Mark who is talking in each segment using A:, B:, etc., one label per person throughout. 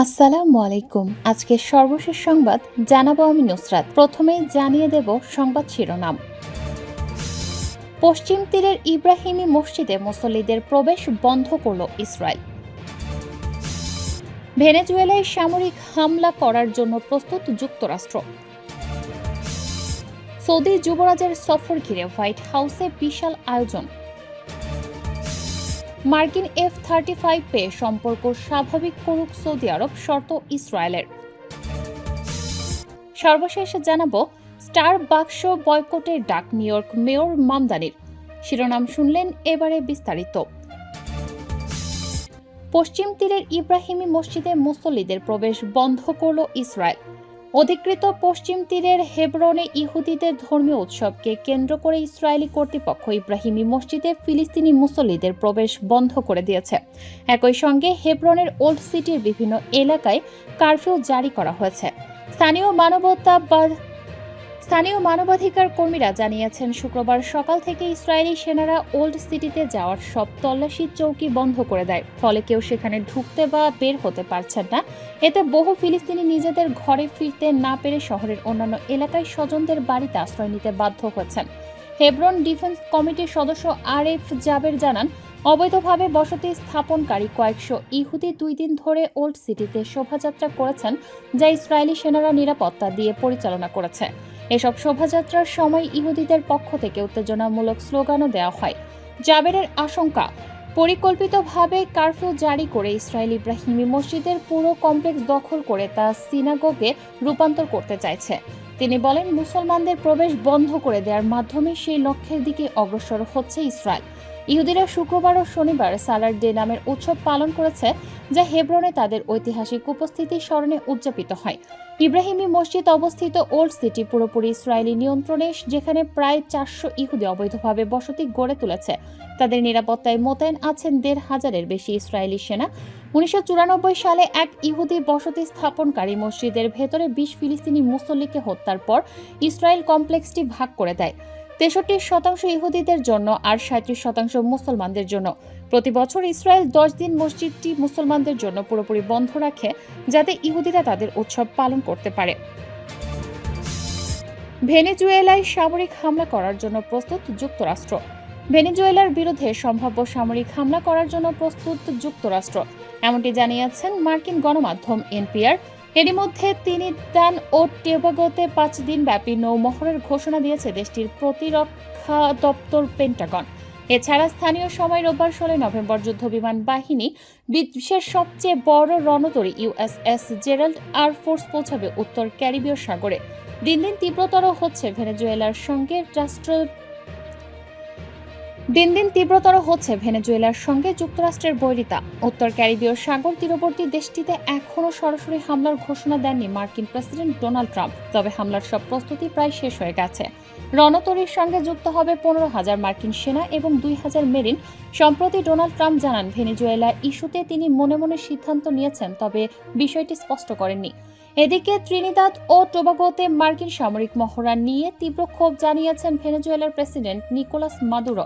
A: আসসালামু আলাইকুম। আজকের সর্বশেষ সংবাদ জানাব আমি নুসরাত। প্রথমেই জানিয়ে দেব সংবাদ শিরোনাম। পশ্চিম তীরের ইব্রাহিমী মসজিদে মুসল্লিদের প্রবেশ বন্ধ করল ইসরায়েল। ভেনেজুয়েলায় সামরিক হামলা করার জন্য প্রস্তুত যুক্তরাষ্ট্র। সৌদি যুবরাজের সফর ঘিরে হোয়াইট হাউসে বিশাল আয়োজন। মার্কিন এফ থার্টি ফাইভ পেয়ে সম্পর্ক স্বাভাবিক করুক সৌদি আরব, শর্ত ইসরায়েলের। সর্বশেষ জানাব, স্টার বাক্স বয়কটের ডাক নিউ ইয়র্ক মেয়র মামদানির। শিরোনাম শুনলেন এবারে বিস্তারিত। পশ্চিম তীরের ইব্রাহিমী মসজিদে মুসল্লিদের প্রবেশ বন্ধ করল ইসরায়েল। অধিকৃত পশ্চিম তীরের হেব্রনে ইহুদিদের ধর্মীয় উৎসবকে কেন্দ্র করে ইসরায়েলি কর্তৃপক্ষ ইব্রাহিমী মসজিদে ফিলিস্তিনি মুসল্লিদের প্রবেশ বন্ধ করে দিয়েছে। একই সঙ্গে হেবরনের ওল্ড সিটির বিভিন্ন এলাকায় কারফিউ জারি করা হয়েছে। স্থানীয় মানবতাবাদ স্থানীয় মানবাধিকার কর্মীরা জানিয়েছেন, শুক্রবার সকাল থেকে ইসরায়েলি সেনারা ওল্ড সিটিতে যাওয়ার সব তল্লাশি চৌকি বন্ধ করে দেয়। ফলে কেউ সেখানে ঢুকতে বা বের হতে পারছেন না। এতে বহু ফিলিস্তিনি নিজেদের ঘরে ফিরতে না পেরে শহরের অন্যান্য এলাকায় স্বজনদের বাড়িতে আশ্রয় নিতে বাধ্য হচ্ছেন। হেব্রন ডিফেন্স কমিটির সদস্য আর এফ জাবের জানান, অবৈধভাবে বসতি স্থাপনকারী কয়েকশো ইহুদি দুই দিন ধরে ওল্ড সিটিতে শোভাযাত্রা করেছেন, যা ইসরায়েলি সেনারা নিরাপত্তা দিয়ে পরিচালনা করেছে। এসব শোভাযাত্রার সময় ইহুদিদের পক্ষ থেকে উত্তেজনামূলক স্লোগানও দেওয়া হয়। জাবেরের আশঙ্কা, পরিকল্পিতভাবে কারফিউ জারি করে ইসরায়েল ইব্রাহিমী মসজিদের পুরো কমপ্লেক্স দখল করে তা সিনাগোগে রূপান্তর করতে চাইছে। তিনি বলেন, মুসলমানদের প্রবেশ বন্ধ করে দেওয়ার মাধ্যমে সেই লক্ষ্যের দিকে অগ্রসর হচ্ছে ইসরায়েল। ইহুদিরা শুক্রবার ও শনিবার সালার ডে নামের উৎসব পালন করেছে, যা হেব্রনে তাদের ঐতিহাসিক উপস্থিতি স্মরণে উদযাপিত হয়। ইব্রাহিমী মসজিদ অবস্থিত ওল্ড সিটি পুরোপুরি ইসরায়েলি নিয়ন্ত্রণে, যেখানে প্রায় চারশো ইহুদি অবৈধভাবে বসতি গড়ে তুলেছে। তাদের নিরাপত্তায় মোতায়েন আছেন দেড় হাজারের বেশি ইসরায়েলি সেনা। উনিশশো চুরানব্বই সালে এক ইহুদি বসতি স্থাপনকারী মসজিদের ভেতরে বিশ ফিলিস্তিনি মুসল্লিকে হত্যার পর ইসরায়েল কমপ্লেক্সটি ভাগ করে দেয়। তেষট্টি শতাংশ ইহুদিদের জন্য আর সাঁত্রিশ শতাংশ মুসলমানদের জন্য। প্রতি বছর ইসরায়েল দশ দিন মসজিদটি মুসলমানদের জন্য পুরোপুরি বন্ধ রাখে, যাতে ইহুদিরা তাদের উৎসব পালন করতে পারে। ভেনেজুয়েলায় সামরিক হামলা করার জন্য প্রস্তুত যুক্তরাষ্ট্র। ভেনেজুয়েলার বিরুদ্ধে সম্ভাব্য সামরিক হামলা করার জন্য প্রস্তুত যুক্তরাষ্ট্র। এমনটি জানিয়েছেন মার্কিন গণমাধ্যম এনপিআর। এরই মধ্যে তিনি দান ও টেবাগোতে পাঁচ দিন ব্যাপী নৌমহড়ের ঘোষণা দিয়েছে দেশটির প্রতিরক্ষা দপ্তর পেন্টাগন। এছাড়া স্থানীয় সময় রোববার ষোলোই নভেম্বর যুদ্ধ বিমান বাহিনী বিশ্বের সবচেয়ে বড় রণতরী ইউএসএস জেরাল্ড এয়ার ফোর্স পৌঁছাবে উত্তর ক্যারিবীয় সাগরে। দিন দিন তীব্রতর হচ্ছে ভেনেজুয়েলার সঙ্গে রাষ্ট্র দিন দিন তীব্রতর হচ্ছে ভেনেজুয়েলার সঙ্গে যুক্তরাষ্ট্রের বৈরিতা। উত্তর ক্যারিবীয় সাগর তীরবর্তী দেশটিতে এখনও সরাসরি হামলার ঘোষণা দেননি মার্কিন প্রেসিডেন্ট ডোনাল্ড ট্রাম্প, তবে হামলার সব প্রস্তুতি প্রায় শেষ হয়ে গেছে। রণতরীর সঙ্গে যুক্ত হবে পনেরো হাজার মার্কিন সেনা এবং দুই হাজার মেরিন। সম্প্রতি ডোনাল্ড ট্রাম্প জানান, ভেনেজুয়েলা ইস্যুতে তিনি মনে মনে সিদ্ধান্ত নিয়েছেন, তবে বিষয়টি স্পষ্ট করেননি। এদিকে ত্রিনিদাদ ও টোবাগোতে মার্কিন সামরিক মহড়া নিয়ে তীব্র ক্ষোভ জানিয়েছেন ভেনেজুয়েলার প্রেসিডেন্ট নিকোলাস মাদুরো।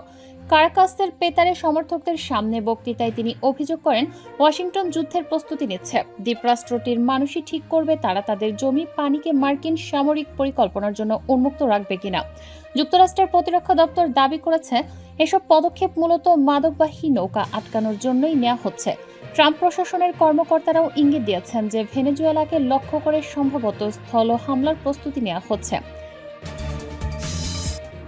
A: কারাকাসের পেতারে সমর্থকদের সামনে বক্তৃতায় তিনি অভিযোগ করেন, ওয়াশিংটন যুদ্ধের প্রস্তুতি নিচ্ছে। দ্বীপরাষ্ট্রটির মানুষই ঠিক করবে তারা তাদের জমি পানিকে মার্কিন সামরিক পরিকল্পনার জন্য উন্মুক্ত রাখবে কিনা। যুক্তরাষ্ট্রের প্রতিরক্ষা দপ্তর দাবি করেছে, এসব পদক্ষেপ মূলত মাদকবাহী নৌকা আটকানোর জন্যই নেওয়া হচ্ছে। ট্রাম্প প্রশাসনের কর্মকর্তারাও ইঙ্গিত দিয়েছেন যে ভেনেজুয়েলাকে লক্ষ্য করে সম্ভবত স্থল হামলার প্রস্তুতি নেওয়া হচ্ছে।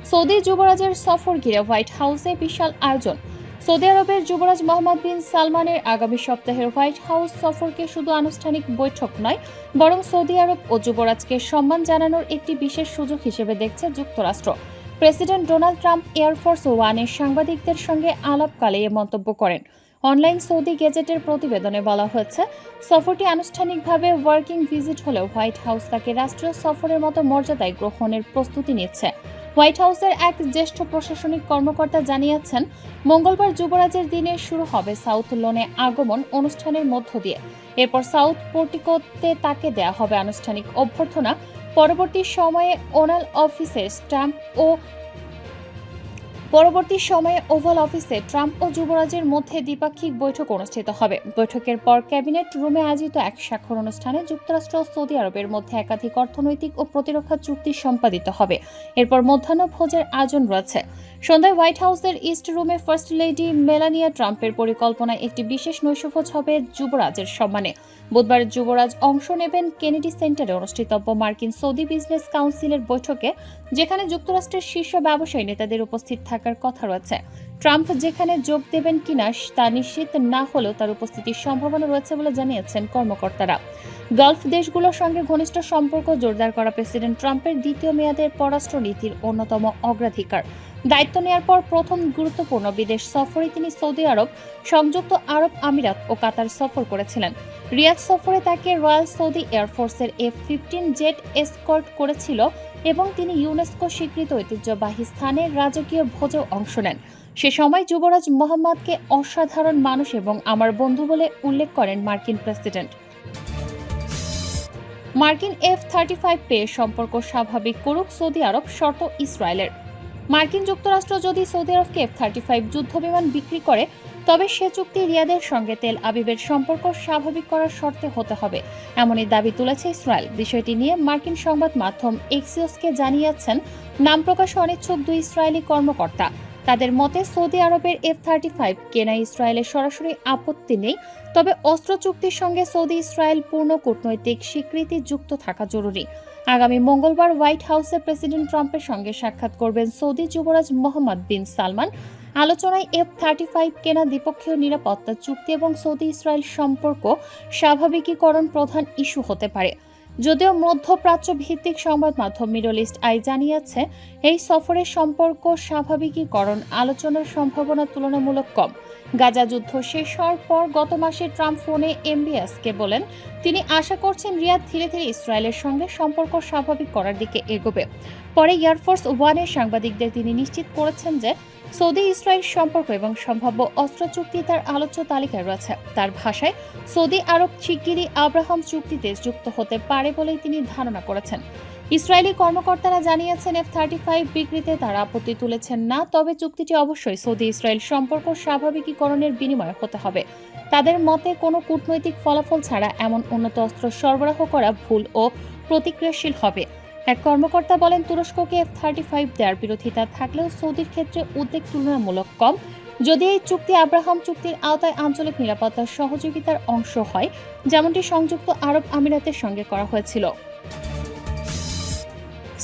A: সৌদি যুবরাজের সফর ঘিরে হোয়াইট হাউসে বিশাল আয়োজন। সৌদি আরবের যুবরাজ মোহাম্মদ বিন সালমানের আগামী সপ্তাহের হোয়াইট হাউস সফরকে শুধু আনুষ্ঠানিক বৈঠক নয়, বরং সৌদি আরব ও যুবরাজকে সম্মান জানানোর একটি বিশেষ সুযোগ হিসেবে দেখছে যুক্তরাষ্ট্র। প্রেসিডেন্ট ডোনাল্ড ট্রাম্প এয়ারফোর্স ওয়ানের সাংবাদিকদের সঙ্গে আলাপকালে এ মন্তব্য করেন। অনলাইন সৌদি গেজেটের প্রতিবেদনে বলা হয়েছে, সফরটি আনুষ্ঠানিকভাবে ওয়ার্কিং ভিজিট হলেও হোয়াইট হাউস তাকে রাষ্ট্রীয় সফরের মতো মর্যাদায় গ্রহণের প্রস্তুতি নিচ্ছে। হোয়াইট হাউসের এক জ্যেষ্ঠ প্রশাসনিক কর্মকর্তা জানিয়েছেন, মঙ্গলবার যুবরাজের দিনে শুরু হবে সাউথ লোনে আগমন অনুষ্ঠানের মধ্য দিয়ে। এরপর সাউথ পোর্টিকোতে তাকে দেয়া হবে আনুষ্ঠানিক অভ্যর্থনা। পরবর্তী সময়ে ওনাল অফিসের স্ট্যাম্প ও পরবর্তী সময়ে ওভাল অফিসে ট্রাম্প ও যুবরাজের মধ্যে দ্বিপাক্ষিক বৈঠক অনুষ্ঠিত হবে। বৈঠকের পর ক্যাবিনেট রুমে আয়োজিত এক স্বাক্ষর অনুষ্ঠানে যুক্তরাষ্ট্র ও সৌদি আরবের মধ্যে একাধিক অর্থনৈতিক ও প্রতিরক্ষা চুক্তি সম্পাদিত হবে। এরপর মধ্যাহ্ন ভোজের আয়োজন রয়েছে। সন্ধ্যায় হোয়াইট হাউসের ইস্ট রুমে ফার্স্ট লেডি মেলানিয়া ট্রাম্পের পরিকল্পনায় একটি বিশেষ নৈশভোজ হবে যুবরাজের সম্মানে। বুধবার যুবরাজ অংশ নেবেন কেনেডি সেন্টারে অনুষ্ঠিতব্য মার্কিন সৌদি বিজনেস কাউন্সিলের বৈঠকে, যেখানে যুক্তরাষ্ট্রের শীর্ষ ব্যবসায়ী নেতাদের উপস্থিত থাকার কথা রয়েছে। ট্রাম্প যেখানে যোগ দেবেন কিনা তা নিশ্চিত না হলেও তার উপস্থিতির সম্ভাবনা রয়েছে বলে জানিয়েছেন কর্মকর্তারা। গালফ দেশগুলোর সঙ্গে ঘনিষ্ঠ সম্পর্ক জোরদার করা প্রেসিডেন্ট ট্রাম্পের দ্বিতীয় মেয়াদের পররাষ্ট্র নীতির অন্যতম অগ্রাধিকার। দায়িত্ব নেওয়ার পর প্রথম গুরুত্বপূর্ণ বিদেশ সফরে তিনি সৌদি আরব, সংযুক্ত আরব আমিরাত ও কাতার সফর করেছিলেন। রিয়াদ সফরে তাকে রয়্যাল সৌদি এয়ারফোর্সের এফ ফিফটিন জেট এসকর্ট করেছিল এবং তিনি ইউনেস্কো স্বীকৃত ঐতিহ্যবাহী স্থানে রাজকীয় ভোজেও অংশ নেন। সে সময় যুবরাজ মোহাম্মদকে অসাধারণ মানুষ এবং আমার বন্ধু বলে উল্লেখ করেন মার্কিন প্রেসিডেন্ট। মার্কিন এফ থার্টি ফাইভ পেয়ে সম্পর্ক স্বাভাবিক করুক সৌদি আরব শর্ত ইসরায়েলের। মার্কিন যুক্তরাষ্ট্র যদি সৌদি আরবকে এফ থার্টি ফাইভ যুদ্ধবিমান বিক্রি করে, তবে সে চুক্তি রিয়াদের সঙ্গে তেল আবিবের সম্পর্ক স্বাভাবিক করার শর্তে হতে হবে, এমনই দাবি তুলেছে ইসরায়েল। বিষয়টি নিয়ে মার্কিন সংবাদ মাধ্যম এক্সিওসকে জানিয়েছেন, নাম প্রকাশে অনিচ্ছুক দুই ইসরায়েলি কর্মকর্তা। তাদের মতে সৌদি আরবের এফ থার্টি ফাইভ কেনা ইসরায়েলের সরাসরি আপত্তি নেই, তবে অস্ত্র চুক্তির সঙ্গে সৌদি ইসরায়েল পূর্ণ কূটনৈতিক স্বীকৃতি যুক্ত থাকা জরুরি। আগামী মঙ্গলবার হোয়াইট হাউসে প্রেসিডেন্ট ট্রাম্পের সঙ্গে সাক্ষাৎ করবেন সৌদি যুবরাজ মোহাম্মদ বিন সালমান। আলোচনায় এফ থার্টি ফাইভ কেনা দ্বিপক্ষীয় নিরাপত্তা চুক্তি এবং সৌদি ইসরায়েল সম্পর্ক স্বাভাবিকীকরণ প্রধান ইস্যু হতে পারে। যদিও মধ্যপ্রাচ্য ভিত্তিক সংবাদ মাধ্যম মিডল ইস্ট আই জানিয়েছে, এই সফরের সম্পর্ক স্বাভাবিকীকরণ আলোচনার সম্ভাবনা তুলনামূলক কম। গাজা যুদ্ধ শেষ হওয়ার পর গত মাসে ট্রাম্প ফোনে এমবিএসকে বলেন, তিনি আশা করছেন রিয়াদ ধীরে ধীরে ইসরায়েলের সঙ্গে সম্পর্ক স্বাভাবিক করার দিকে এগোবে। পরে এয়ারফোর্স ওয়ানের সাংবাদিকদের তিনি নিশ্চিত করেছেন যে, সৌদি ইসরায়েল সম্পর্ক এবং সম্ভাব্য অস্ত্র চুক্তি তার আলোচ্য তালিকায় রয়েছে। তার ভাষায়, সৌদি আরব শিগগিরই আব্রাহাম চুক্তিতে যুক্ত হতে পারে বলেই তিনি ধারণা করেছেন। ইসরায়েলি কর্মকর্তারা জানিয়েছেন এফ থার্টি ফাইভ বিক্রিতে তারা আপত্তি তুলেছেন না, তবে চুক্তিটি অবশ্যই সৌদি ইসরায়েল সম্পর্ক স্বাভাবিকীকরণের বিনিময়ে হতে হবে। তাদের মতে, কোনো কূটনৈতিক ফলাফল ছাড়া এমন উন্নত অস্ত্র সরবরাহ করা ভুল ও প্রতিক্রিয়াশীল হবে। এক কর্মকর্তা বলেন, তুরস্ককে এফ থার্টি ফাইভ দেওয়ার বিরোধিতা থাকলেও সৌদির ক্ষেত্রে উদ্বেগ তুলনামূলক কম। যদি এই চুক্তি আব্রাহাম চুক্তির আওতায় আঞ্চলিক নিরাপত্তার সহযোগিতার অংশ হয়, যেমনটি সংযুক্ত আরব আমিরাতের সঙ্গে করা হয়েছিল।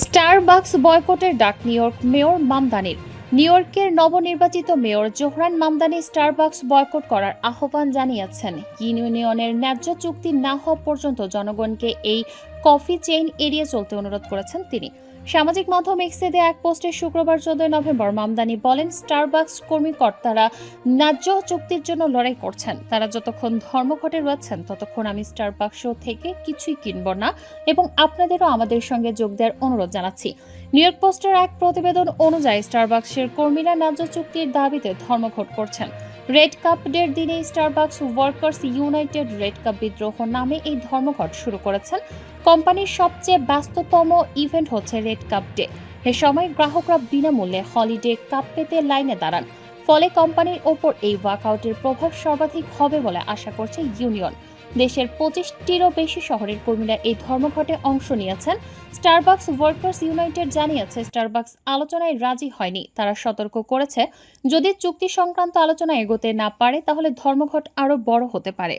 A: স্টারবাকস বয়কটের ডাক নিউ ইয়র্ক মেয়র মামদানির নিউ ইয়র্কের নবনির্বাচিত mayor Zohran Mamdani Starbucks boycott করার আহ্বান জানিয়েছেন। ইউনিয়নের ন্যায্য চুক্তি না হওয়া পর্যন্ত জনগণকে এই কফি চেইন এড়িয়ে চলতে অনুরোধ করেছেন তিনি। সামাজিক মাধ্যম এক্সে দেয়া এক পোস্টে শুক্রবার চোদ্দই নভেম্বর মামদানি বলেন, স্টারবাকস কর্মীকর্তারা ন্যায্য চুক্তির জন্য লড়াই করছেন। তারা যতক্ষণ ধর্মঘটে রয়েছেন, ততক্ষণ আমি স্টারবাক্স থেকে কিছুই কিনব না এবং আপনাদেরও আমাদের সঙ্গে যোগ দেওয়ার অনুরোধ জানাচ্ছি। নিউ ইয়র্ক পোস্টের এক প্রতিবেদন অনুযায়ী স্টারবাক্সের কর্মীরা ন্যায্য চুক্তির দাবিতে ধর্মঘট করছেন। রেড কাপ ডের দিনে Starbucks workers united red cup বিদ্রোহ নামে এই ধর্মঘট শুরু করেছেন। কোম্পানির সবচেয়ে ব্যস্ততম ইভেন্ট হচ্ছে রেড কাপ ডে। এ সময় গ্রাহকরা বিনামূল্যে হলিডে কাপ পেতে লাইনে দাঁড়ান। ফলে কোম্পানির ওপর এই ওয়াকআউটের প্রভাব সর্বাধিক হবে বলে আশা করছে ইউনিয়ন। দেশের পঁচিশটিরও বেশি শহরের কর্মীরা এই ধর্মঘটে অংশ নিয়েছেন। স্টারবাক্স ওয়ার্কার্স ইউনাইটেড জানিয়েছে স্টারবাক্স আলোচনায় রাজি হয়নি। তারা সতর্ক করেছে, যদি চুক্তি সংক্রান্ত আলোচনা এগোতে না পারে, তাহলে ধর্মঘট আরও বড় হতে পারে।